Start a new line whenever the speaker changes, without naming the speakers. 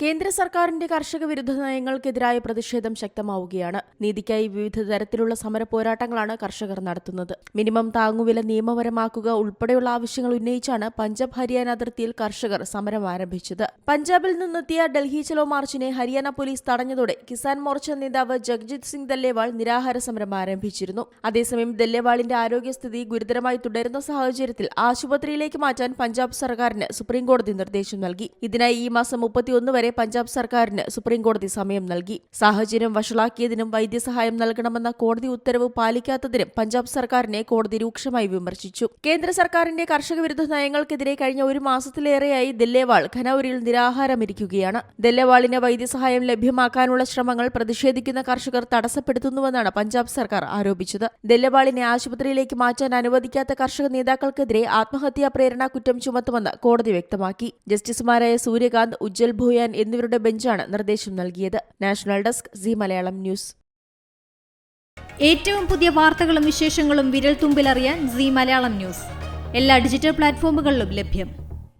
കേന്ദ്ര സർക്കാരിന്റെ കർഷക വിരുദ്ധ നയങ്ങൾക്കെതിരായ പ്രതിഷേധം ശക്തമാവുകയാണ്. നീതിക്കായി വിവിധ തരത്തിലുള്ള സമര പോരാട്ടങ്ങളാണ് കർഷകർ നടത്തുന്നത്. മിനിമം താങ്ങുവില നിയമപരമാക്കുക ഉൾപ്പെടെയുള്ള ആവശ്യങ്ങൾ ഉന്നയിച്ചാണ് പഞ്ചാബ് ഹരിയാന അതിർത്തിയിൽ കർഷകർ സമരം ആരംഭിച്ചത്. പഞ്ചാബിൽ നിന്നെത്തിയ ഡൽഹി ചലോ മാർച്ചിനെ ഹരിയാന പോലീസ് തടഞ്ഞതോടെ കിസാൻ മോർച്ച നേതാവ് ജഗ്ജിത് സിംഗ് ദല്ലേവാൾ നിരാഹാര സമരം ആരംഭിച്ചിരുന്നു. അതേസമയം ദല്ലേവാളിന്റെ ആരോഗ്യസ്ഥിതി ഗുരുതരമായി തുടരുന്ന സാഹചര്യത്തിൽ ആശുപത്രിയിലേക്ക് മാറ്റാൻ പഞ്ചാബ് സർക്കാരിന് സുപ്രീംകോടതി നിർദ്ദേശം നൽകി. ഇതിനായി ഈ മാസം മുപ്പത്തിയൊന്ന് വരെ പഞ്ചാബ് സർക്കാരിന് സുപ്രീംകോടതി സമയം നൽകി. സാഹചര്യം വഷളാക്കിയതിനും വൈദ്യസഹായം നൽകണമെന്ന കോടതി ഉത്തരവ് പാലിക്കാത്തതിനും പഞ്ചാബ് സർക്കാരിനെ കോടതി രൂക്ഷമായി വിമർശിച്ചു. കേന്ദ്ര സർക്കാരിന്റെ കർഷക വിരുദ്ധ നയങ്ങൾക്കെതിരെ കഴിഞ്ഞ ഒരു മാസത്തിലേറെയായി ദല്ലേവാൾ ഖനൌരിൽ നിരാഹാരമിരിക്കുകയാണ്. ദല്ലേവാളിന് വൈദ്യസഹായം ലഭ്യമാക്കാനുള്ള ശ്രമങ്ങൾ പ്രതിഷേധിക്കുന്ന കർഷകർ തടസ്സപ്പെടുത്തുന്നുവെന്നാണ് പഞ്ചാബ് സർക്കാർ ആരോപിച്ചത്. ദല്ലേവാളിനെ ആശുപത്രിയിലേക്ക് മാറ്റാൻ അനുവദിക്കാത്ത കർഷക നേതാക്കൾക്കെതിരെ ആത്മഹത്യാ പ്രേരണ കുറ്റം ചുമത്തുമെന്ന് കോടതി വ്യക്തമാക്കി. ജസ്റ്റിസുമാരായ സൂര്യകാന്ത് ഉജ്ജൽ ഭൂയാൻ എന്നിവരുടെ ബെഞ്ചാണ് നിർദ്ദേശം നൽകിയത്. National desk C Malayalam news.
ഏറ്റവും പുതിയ വാർത്തകളും വിശേഷങ്ങളും വിരൽ തുമ്പിലറിയാൻ സി മലയാളം ന്യൂസ്. എല്ലാ ഡിജിറ്റൽ പ്ലാറ്റ്ഫോമുകളിലും ലഭ്യം.